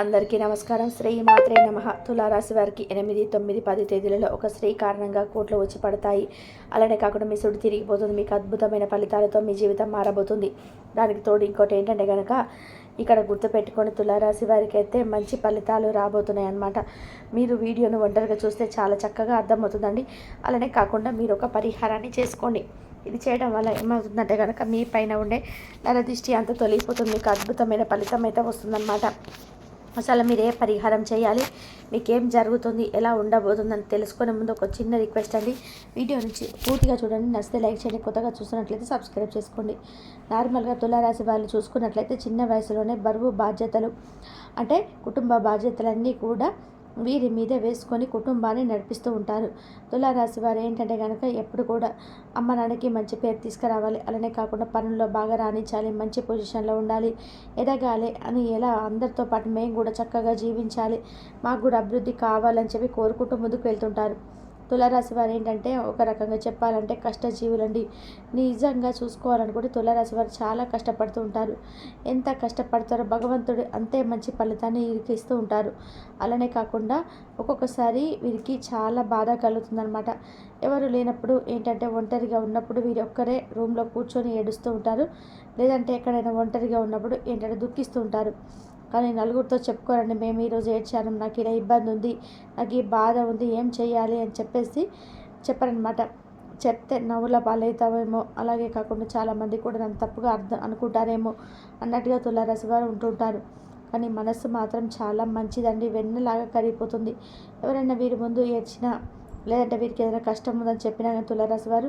అందరికీ నమస్కారం. శ్రీ మాత్రే నమ. తులారాశి వారికి ఎనిమిది తొమ్మిది పది తేదీలలో ఒక స్త్రీ కారణంగా కోట్లు వచ్చి పడతాయి. అలానే కాకుండా మీ సుడి తిరిగిపోతుంది మీకు అద్భుతమైన ఫలితాలతో మీ జీవితం మారబోతుంది. దానికి తోడు ఇంకోటి ఏంటంటే కనుక ఇక్కడ గుర్తుపెట్టుకొని తులారాశి వారికి అయితే మంచి ఫలితాలు రాబోతున్నాయి అన్నమాట. మీరు వీడియోను ఒంటరిగా చూస్తే చాలా చక్కగా అర్థమవుతుందండి. అలానే కాకుండా మీరు ఒక పరిహారాన్ని చేసుకోండి. ఇది చేయడం వల్ల ఏమవుతుందంటే కనుక మీ పైన ఉండే నరదిష్టి అంత తొలగిపోతుంది. మీకు అద్భుతమైన ఫలితం అయితే వస్తుందన్నమాట. అసలు మీరు ఏ పరిహారం చేయాలి. మీకేం జరుగుతుంది ఎలా ఉండబోతుందని తెలుసుకునే ముందు ఒక చిన్న రిక్వెస్ట్ అండి. వీడియో నుంచి పూర్తిగా చూడండి. నచ్చితే లైక్ చేయండి. కొత్తగా చూస్తున్నట్లయితే సబ్స్క్రైబ్ చేసుకోండి. నార్మల్గా తులారాశి వాళ్ళు చూసుకున్నట్లయితే చిన్న వయసులోనే బరువు బాధ్యతలు అంటే కుటుంబ బాధ్యతలన్నీ కూడా వీరి మీద వేసుకొని కుటుంబాన్ని నడిపిస్తూ ఉంటారు. తులారాశి వారు ఏంటంటే కనుక ఎప్పుడు కూడా అమ్మ నాన్నకి మంచి పేరు తీసుకురావాలి. అలానే కాకుండా పనుల్లో బాగా రాణించాలి మంచి పొజిషన్లో ఉండాలి ఎదగాలి అని ఎలా అందరితో పాటు మేము కూడా చక్కగా జీవించాలి మాకు కూడా అభివృద్ధి కావాలని చెప్పి కోరుకుంటూ ముందుకు వెళ్తుంటారు. తులారాశి వారు ఏంటంటే ఒక రకంగా చెప్పాలంటే కష్టజీవులండి. నిజంగా చూసుకోవాలనుకుంటే తులారాశి వారు చాలా కష్టపడుతూ ఉంటారు. ఎంత కష్టపడతారో భగవంతుడు అంతే మంచి ఫలితాన్ని వీరికి ఇస్తూ ఉంటారు. అలానే కాకుండా ఒక్కొక్కసారి వీరికి చాలా బాధ కలుగుతుందనమాట ఎవరు లేనప్పుడు ఏంటంటే ఒంటరిగా ఉన్నప్పుడు వీరు ఒక్కరే రూమ్లో కూర్చొని ఏడుస్తూ ఉంటారు. లేదంటే ఎక్కడైనా ఒంటరిగా ఉన్నప్పుడు ఏంటంటే దుఃఖిస్తూ ఉంటారు. కానీ నలుగురితో చెప్పుకోరండి. మేము ఈరోజు ఏడ్చాను. నాకు ఇలా ఇబ్బంది ఉంది. నాకు ఈ బాధ ఉంది. ఏం చేయాలి అని చెప్పేసి చెప్పారనమాట చెప్తే నవ్వుల పాలవుతామేమో అలాగే కాకుండా చాలామంది కూడా నన్ను తప్పుగా అర్థం అనుకుంటారేమో అన్నట్టుగా తులారాశి వారు ఉంటుంటారు. కానీ మనస్సు మాత్రం చాలా మంచిదండి. వెన్నలాగా కరిగిపోతుంది. ఎవరైనా వీరి ముందు ఏడ్చినా లేదంటే వీరికి ఏదైనా కష్టం ఉందని చెప్పినా కానీ తులారాశి వారు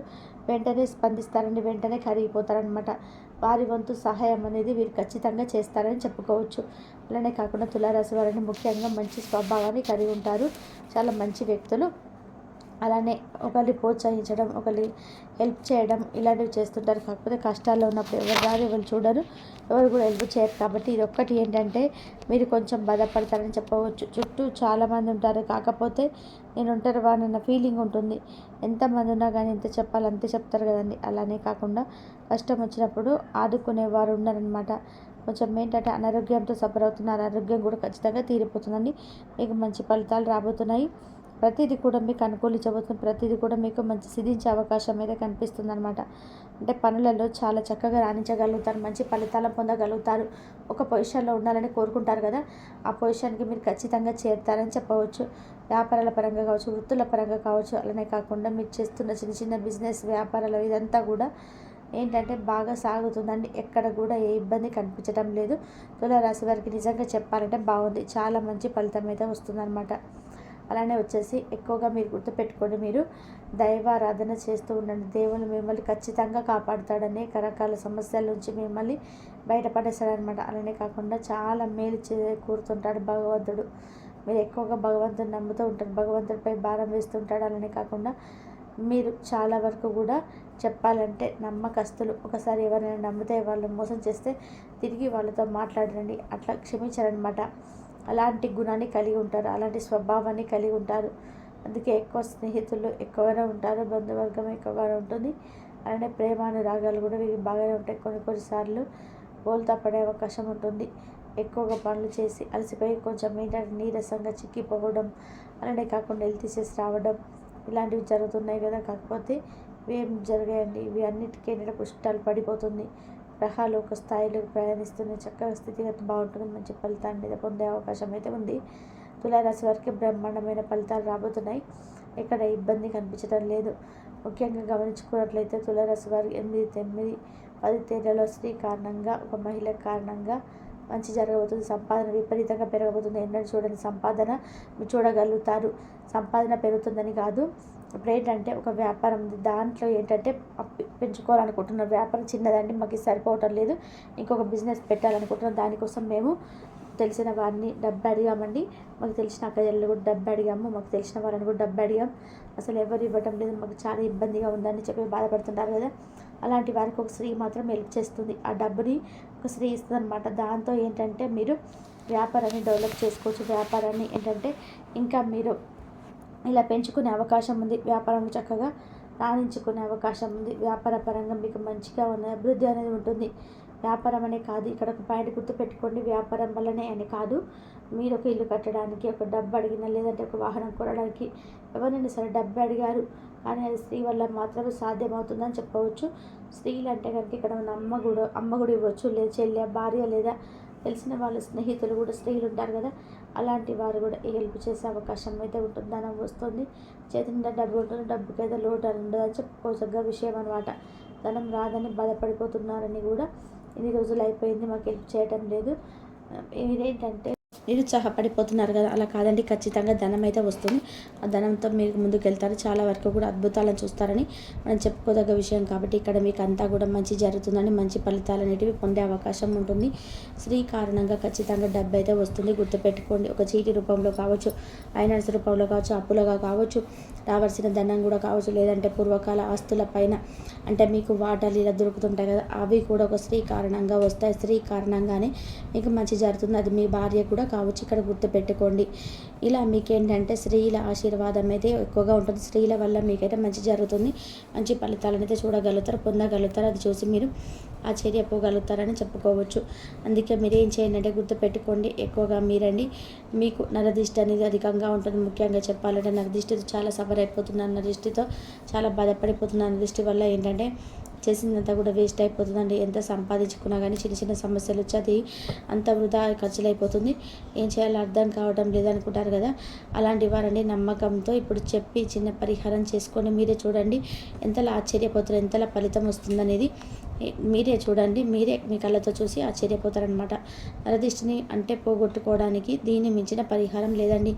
వెంటనే స్పందిస్తారని వెంటనే కరిగిపోతారనమాట వారి వంతు సహాయం అనేది వీరు ఖచ్చితంగా చేస్తారని చెప్పుకోవచ్చు. అలానే కాకుండా తులారాశి వారిని ముఖ్యంగా మంచి స్వభావాన్ని కలిగి ఉంటారు. చాలా మంచి వ్యక్తులు. అలానే ఒకరిని ప్రోత్సహించడం ఒకరి హెల్ప్ చేయడం ఇలాంటివి చేస్తుంటారు. కాకపోతే కష్టాల్లో ఉన్నప్పుడు ఎవరు రాదు ఎవరు చూడరు ఎవరు కూడా హెల్ప్ చేయరు. కాబట్టి ఇది ఒక్కటి ఏంటంటే మీరు కొంచెం బాధపడతారని చెప్పవచ్చు. చుట్టూ చాలామంది ఉంటారు. కాకపోతే నేను ఉంటారు వాడన్న ఫీలింగ్ ఉంటుంది. ఎంతమంది ఉన్నా కానీ ఎంత చెప్పాలి అంతే చెప్తారు కదండి. అలానే కాకుండా కష్టం వచ్చినప్పుడు ఆదుకునేవారు ఉన్నారనమాట కొంచెం ఏంటంటే అనారోగ్యంతో సఫర్ అవుతున్నారు. ఆరోగ్యం కూడా ఖచ్చితంగా తీరిపోతుందండి. మీకు మంచి ఫలితాలు రాబోతున్నాయి. ప్రతిదీ కూడా మీకు అనుకూలించబోతుంది. ప్రతిదీ కూడా మీకు మంచి సిద్ధించే అవకాశం అయితే కనిపిస్తుంది అనమాట అంటే పనులలో చాలా చక్కగా రాణించగలుగుతారు మంచి ఫలితాలు పొందగలుగుతారు. ఒక పొజిషన్లో ఉండాలని కోరుకుంటారు కదా. ఆ పొజిషన్కి మీరు ఖచ్చితంగా చేరుతారని చెప్పవచ్చు. వ్యాపారాల పరంగా కావచ్చు వృత్తుల పరంగా కావచ్చు అలానే కాకుండా మీరు చేస్తున్న చిన్న చిన్న బిజినెస్ వ్యాపారాలు ఇదంతా కూడా ఏంటంటే బాగా సాగుతుందండి. ఎక్కడ కూడా ఏ ఇబ్బంది కనిపించడం లేదు. తులారాశి వారికి నిజంగా చెప్పాలంటే బాగుంది. చాలా మంచి ఫలితం అయితే వస్తుందన్నమాట. అలానే వచ్చేసి ఎక్కువగా మీరు గుర్తుపెట్టుకొని మీరు దైవారాధన చేస్తూ ఉండండి. దేవుని మిమ్మల్ని ఖచ్చితంగా కాపాడుతాడని రకరకాల సమస్యల నుంచి మిమ్మల్ని బయటపడేస్తాడనమాట. అలానే కాకుండా చాలా మేలు కూరుతుంటాడు భగవంతుడు. మీరు ఎక్కువగా భగవంతుని నమ్ముతూ ఉంటారు. భగవంతుడిపై భారం వేస్తుంటాడు. అలానే కాకుండా మీరు చాలా వరకు కూడా చెప్పాలంటే నమ్మకస్తులు. ఒకసారి ఎవరైనా నమ్మితే వాళ్ళు మోసం చేస్తే తిరిగి వాళ్ళతో మాట్లాడండి. అట్లా క్షమించారనమాట. అలాంటి గుణాన్ని కలిగి ఉంటారు అలాంటి స్వభావాన్ని కలిగి ఉంటారు. అందుకే ఎక్కువ స్నేహితులు ఎక్కువగానే ఉంటారు బంధువర్గం ఎక్కువగానే ఉంటుంది. అలానే ప్రేమానురాగాలు కూడా వీరికి బాగానే ఉంటాయి. కొన్ని కొన్నిసార్లు బోల్తా పడే అవకాశం ఉంటుంది. ఎక్కువగా పనులు చేసి అలసిపోయి కొంచెం ఏంటంటే నీరసంగా చిక్కిపోవడం అలానే కాకుండా హెల్త్ ఇష్యూస్ రావడం ఇలాంటివి జరుగుతున్నాయి కదా. కాకపోతే ఇవేం జరగాయండి. ఇవి అన్నిటికీ ఏంటంటే పుష్టాలు పడిపోతుంది. గ్రహాలు ఒక స్థాయిలో ప్రయాణిస్తుంది చక్కగా స్థితిగతి బాగుంటుంది మంచి ఫలితాన్ని పొందే అవకాశం అయితే ఉంది. తులారాశి వారికి బ్రహ్మాండమైన ఫలితాలు రాబోతున్నాయి. ఎక్కడ ఇబ్బంది కనిపించడం లేదు. ముఖ్యంగా గమనించుకున్నట్లయితే తులారాశి వారికి ఎనిమిది తొమ్మిది పది తేదీలో స్త్రీ కారణంగా ఒక మహిళ కారణంగా మంచి జరగబోతుంది. సంపాదన విపరీతంగా పెరగబోతుంది. ఎన్నడూ చూడని సంపాదన చూడగలుగుతారు. సంపాదన పెరుగుతుందని కాదు. ఇప్పుడు ఏంటంటే ఒక వ్యాపారం ఉంది. దాంట్లో ఏంటంటే పెంచుకోవాలనుకుంటున్న వ్యాపారం చిన్నదండి మాకు సరిపోవటం లేదు. ఇంకొక బిజినెస్ పెట్టాలనుకుంటున్నాం. దానికోసం మేము తెలిసిన వారిని డబ్బు అడిగామండి. మాకు తెలిసిన అక్కజల్లు కూడా డబ్బు అడిగాము. మాకు తెలిసిన వాళ్ళని కూడా డబ్బు అడిగాం. అసలు ఎవరు ఇవ్వటం లేదు. మాకు చాలా ఇబ్బందిగా ఉందని చెప్పి బాధపడుతుంటారు కదా. అలాంటి వారికి ఒక స్త్రీ మాత్రం హెల్ప్ చేస్తుంది. ఆ డబ్బుని ఒక స్త్రీ ఇస్తుంది అనమాట దాంతో ఏంటంటే మీరు వ్యాపారాన్ని డెవలప్ చేసుకోవచ్చు. వ్యాపారాన్ని ఏంటంటే ఇంకా మీరు ఇలా పెంచుకునే అవకాశం ఉంది. వ్యాపారం చక్కగా రాణించుకునే అవకాశం ఉంది. వ్యాపార పరంగా మీకు మంచిగా ఉన్న అభివృద్ధి అనేది ఉంటుంది. వ్యాపారం అనే కాదు ఇక్కడ ఒక పాయింట్ గుర్తు పెట్టుకోండి వ్యాపారం వల్లనే అని కాదు మీరు ఒక ఇల్లు కట్టడానికి ఒక డబ్బు అడిగినా లేదంటే ఒక వాహనం కొనడానికి ఎవరైనా సరే డబ్బు అడిగారు. కానీ అది స్త్రీ వల్ల మాత్రమే సాధ్యమవుతుందని చెప్పవచ్చు. స్త్రీలు అంటే కనుక ఇక్కడ ఉన్న అమ్మ కూడా అమ్మ కూడా ఇవ్వచ్చు. లేదా చెల్లె భార్య లేదా తెలిసిన వాళ్ళ స్నేహితులు కూడా స్త్రీలు ఉంటారు కదా అలాంటి వారు కూడా ఈ హెల్ప్ చేసే అవకాశం అయితే ఉంటుంది. ధనం వస్తుంది. చేతి నిండా డబ్బు ఉంటుంది డబ్బుకి అయితే లోటు అని ఉండదని చెప్పుకోసగ్గ విషయం అనమాట ధనం రాదని బాధపడిపోతున్నారని కూడా ఇన్ని రోజులు అయిపోయింది మాకు హెల్ప్ చేయటం లేదు. ఇదేంటంటే నిరుత్సాహపడిపోతున్నారు కదా. అలా కాదండి. ఖచ్చితంగా ధనం అయితే వస్తుంది. ఆ ధనంతో మీరు ముందుకు వెళ్తారు చాలా వరకు కూడా అద్భుతాలను చూస్తారని మనం చెప్పుకోదగ్గ విషయం కాబట్టి ఇక్కడ మీకు అంతా కూడా మంచి జరుగుతుందని మంచి ఫలితాలు అనేటివి పొందే అవకాశం ఉంటుంది. స్త్రీ కారణంగా ఖచ్చితంగా డబ్బు అయితే వస్తుంది. గుర్తుపెట్టుకోండి. ఒక చీటి రూపంలో కావచ్చు ఫైనాన్స్ రూపంలో కావచ్చు అప్పులుగా కావచ్చు రావాల్సిన ధనం కూడా కావచ్చు లేదంటే పూర్వకాల ఆస్తుల పైన. అంటే మీకు వాటాలు ఇలా దొరుకుతుంటాయి కదా అవి కూడా ఒక స్త్రీ కారణంగా వస్తాయి. స్త్రీ కారణంగానే మీకు మంచి జరుగుతుంది. అది మీ భార్య కూడా కావచ్చు ఇక్కడ గుర్తుపెట్టుకోండి. ఇలా మీకేంటంటే స్త్రీల ఆశీర్వాదం అయితే ఎక్కువగా ఉంటుంది. స్త్రీల వల్ల మీకైతే మంచి జరుగుతుంది. మంచి ఫలితాలను అయితే చూడగలుగుతారు పొందగలుగుతారు. అది చూసి మీరు ఆశ్చర్యపోగలుగుతారని చెప్పుకోవచ్చు. అందుకే మీరు ఏం చేయండి అంటే గుర్తుపెట్టుకోండి. ఎక్కువగా మీరండి. మీకు నరదిష్టి అనేది అధికంగా ఉంటుంది. ముఖ్యంగా చెప్పాలంటే నరదిష్టితో చాలా సఫర్ అయిపోతున్నాను నరదిష్టితో చాలా బాధపడిపోతున్నాను నరదిష్టి వల్ల ఏంటంటే చేసిందంతా కూడా వేస్ట్ అయిపోతుందండి. ఎంత సంపాదించుకున్నా కానీ చిన్న చిన్న సమస్యలు వచ్చి అది అంత వృధా ఖర్చులు అయిపోతుంది ఏం చేయాలో అర్థం కావడం లేదనుకుంటారు కదా. అలాంటి వారండి నమ్మకంతో ఇప్పుడు చెప్పి చిన్న పరిహారం చేసుకొని మీరే చూడండి. ఎంతలా ఆశ్చర్యపోతారు ఎంతలా ఫలితం వస్తుందనేది మీరే చూడండి మీరే మీ కళ్ళతో చూసి ఆశ్చర్యపోతారనమాట నరదిష్టిని అంటే పోగొట్టుకోవడానికి దీన్ని మించిన పరిహారం లేదండి.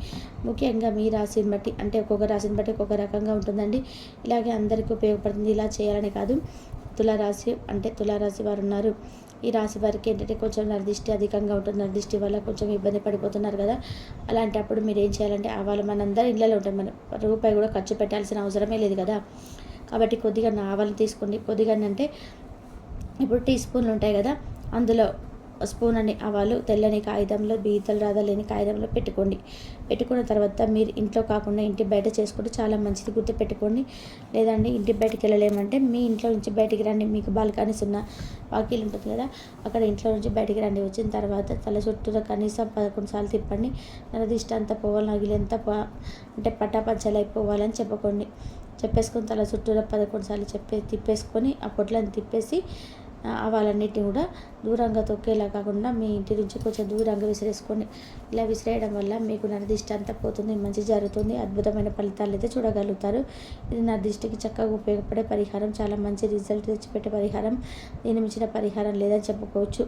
ముఖ్యంగా మీ రాశిని బట్టి అంటే ఒక్కొక్క రాశిని బట్టి ఒక్కొక్క రకంగా ఉంటుందండి. ఇలాగే అందరికీ ఉపయోగపడుతుంది ఇలా చేయాలని కాదు. తులారాశి అంటే తులారాశి వారు ఉన్నారు. ఈ రాశి వారికి ఏంటంటే కొంచెం నరదిష్టి అధికంగా ఉంటుంది. నరదిష్టి వల్ల కొంచెం ఇబ్బంది పడిపోతున్నారు కదా. అలాంటప్పుడు మీరు ఏం చేయాలంటే ఆవాలు మనందరి ఇళ్ళలో ఉంటాయి మన రూపాయి కూడా ఖర్చు పెట్టాల్సిన అవసరమే లేదు కదా. కాబట్టి కొద్దిగా ఆవాలు తీసుకోండి. కొద్దిగా అంటే ఇప్పుడు టీ స్పూన్లు ఉంటాయి కదా అందులో స్పూన్ అని ఆవాలు తెల్లని కాగితంలో బీతలు రాదా లేని కాగితంలో పెట్టుకోండి. పెట్టుకున్న తర్వాత మీరు ఇంట్లో కాకుండా ఇంటి బయట చేసుకుంటే చాలా మంచిది గుర్తు పెట్టుకోండి. లేదండి ఇంటి బయటకు వెళ్ళలేమంటే మీ ఇంట్లో నుంచి బయటికి రండి. మీకు బాల్కనీస్ ఉన్న వాకిలు ఉంటుంది కదా అక్కడ ఇంట్లో నుంచి బయటికి రండి. వచ్చిన తర్వాత తల చుట్టూ కనీసం పదకొండు సార్లు తిప్పండి. నరదిష్ట అంతా పోవాలి నగిలంతా అంటే పట్టాపంచాలు అయిపోవాలని చెప్పుకోండి. చెప్పేసుకొని తల చుట్టూరా పదకొండు సార్లు చెప్పే తిప్పేసుకొని ఆ పొట్లను తిప్పేసి ఆవాలన్నిటిని కూడా దూరంగా తొక్కేలా కాకుండా మీ ఇంటి నుంచి కొంచెం దూరంగా విసిరేసుకోండి ఇలా విసిరేయడం వల్ల మీకు నరదిష్టి అంతా పోతుంది మంచి జరుగుతుంది అద్భుతమైన ఫలితాలు అయితే చూడగలుగుతారు. ఇది నరదిష్టికి చక్కగా ఉపయోగపడే పరిహారం చాలా మంచి రిజల్ట్ తెచ్చిపెట్టే పరిహారం దీని మించిన పరిహారం లేదని చెప్పుకోవచ్చు.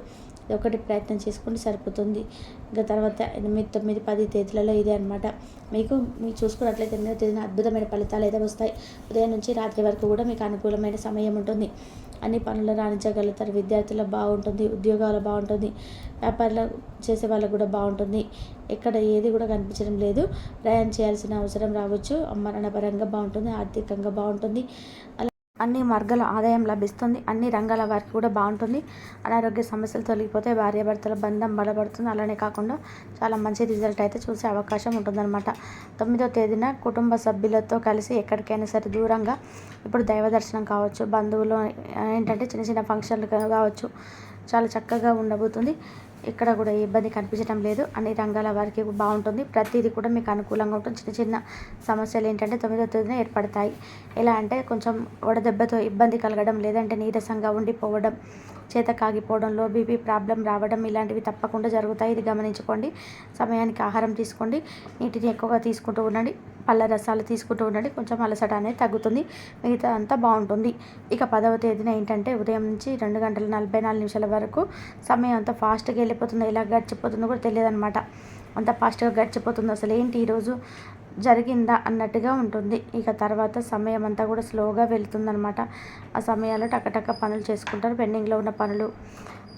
ఒకటి ప్రయత్నం చేసుకుంటే సరిపోతుంది. ఇంకా తర్వాత ఎనిమిది తొమ్మిది పది తేదీలలో ఇదే అనమాట మీకు మీరు చూసుకున్నట్లయితే ఎనిమిదో తేదీన అద్భుతమైన ఫలితాలు అయితే వస్తాయి. ఉదయం నుంచి రాత్రి వరకు కూడా మీకు అనుకూలమైన సమయం ఉంటుంది. అన్ని పనులు రాణించగలుగుతారు. విద్యార్థుల బాగుంటుంది ఉద్యోగాలు బాగుంటుంది వ్యాపారాలు చేసే వాళ్ళకు కూడా బాగుంటుంది. ఎక్కడ ఏది కూడా కనిపించడం లేదు. ప్రయాణం చేయాల్సిన అవసరం రావచ్చు. మరణపరంగా బాగుంటుంది ఆర్థికంగా బాగుంటుంది. అలా అన్ని మార్గాల ఆదాయం లభిస్తుంది. అన్ని రంగాల వారికి కూడా బాగుంటుంది. అనారోగ్య సమస్యలు తొలగిపోతే భార్యాభర్తల బంధం బలపడుతుంది. అలానే కాకుండా చాలా మంచి రిజల్ట్ అయితే చూసే అవకాశం ఉంటుందన్నమాట. తొమ్మిదో తేదీన కుటుంబ సభ్యులతో కలిసి ఎక్కడికైనా సరే దూరంగా ఇప్పుడు దైవ దర్శనం కావచ్చు బంధువులు ఏంటంటే చిన్న చిన్న ఫంక్షన్లు కావచ్చు. చాలా చక్కగా ఉండబోతుంది. ఇక్కడ కూడా ఇబ్బంది కనిపించడం లేదు. అన్ని రంగాల వారికి బాగుంటుంది. ప్రతిదీ కూడా మీకు అనుకూలంగా ఉంటుంది. చిన్న చిన్న సమస్యలు ఏంటంటే తొమ్మిదో తేదీన ఏర్పడతాయి. ఎలా అంటే కొంచెం వడదెబ్బతో ఇబ్బంది కలగడం లేదంటే నీరసంగా ఉండిపోవడం చేత కాగిపోవడంలో బీపీ ప్రాబ్లం రావడం ఇలాంటివి తప్పకుండా జరుగుతాయి. ఇది గమనించుకోండి. సమయానికి ఆహారం తీసుకోండి. నీటిని ఎక్కువగా తీసుకుంటూ ఉండండి. పళ్ళ రసాలు తీసుకుంటూ ఉండండి. కొంచెం అలసట అనేది తగ్గుతుంది. మిగతా అంతా బాగుంటుంది. ఇక పదవ తేదీన ఏంటంటే ఉదయం నుంచి రెండు గంటల నలభై నాలుగు నిమిషాల వరకు సమయం అంతా ఫాస్ట్గా వెళ్ళిపోతుందో ఎలా గడిచిపోతుందో కూడా తెలియదు అనమాట అంత ఫాస్ట్గా గడిచిపోతుంది అసలు? ఏంటి ఈరోజు జరిగిందా అన్నట్టుగా ఉంటుంది. ఇక తర్వాత సమయం అంతా కూడా స్లోగా వెళ్తుందనమాట ఆ సమయాల్లో టక్కటక్క పనులు చేసుకుంటారు పెండింగ్లో ఉన్న పనులు.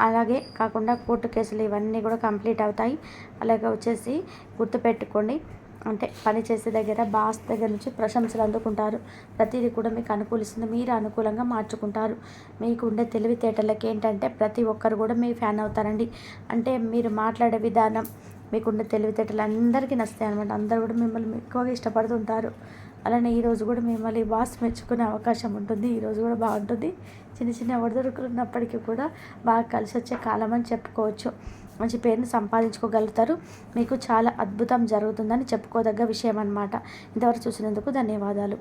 అలాగే కాకుండా కోర్టు కేసులు ఇవన్నీ కూడా కంప్లీట్ అవుతాయి. అలాగే వచ్చేసి గుర్తుపెట్టుకోండి అంటే పని చేసే దగ్గర బాస్ దగ్గర నుంచి ప్రశంసలు అందుకుంటారు. ప్రతిదీ కూడా మీకు అనుకూలిస్తుంది. మీరు అనుకూలంగా మార్చుకుంటారు. మీకు ఉండే తెలివితేటలకి ఏంటంటే ప్రతి ఒక్కరు కూడా మీ ఫ్యాన్ అవుతారండి. అంటే మీరు మాట్లాడే విధానం మీకుండే తెలివితేటలు అందరికీ నస్తాయి అనమాట అందరు కూడా మిమ్మల్ని ఎక్కువగా ఇష్టపడుతుంటారు. అలానే ఈరోజు కూడా మిమ్మల్ని బాస్ మెచ్చుకునే అవకాశం ఉంటుంది. ఈరోజు కూడా బాగుంటుంది. చిన్న చిన్న ఒడిదొడుకులు ఉన్నప్పటికీ కూడా బాగా కలిసి వచ్చే కాలం అని చెప్పుకోవచ్చు. మంచి పేరుని సంపాదించుకోగలుగుతారు. మీకు చాలా అద్భుతం జరుగుతుందని చెప్పుకోదగ్గ విషయం అనమాట ఇంతవరకు చూసినందుకు ధన్యవాదాలు.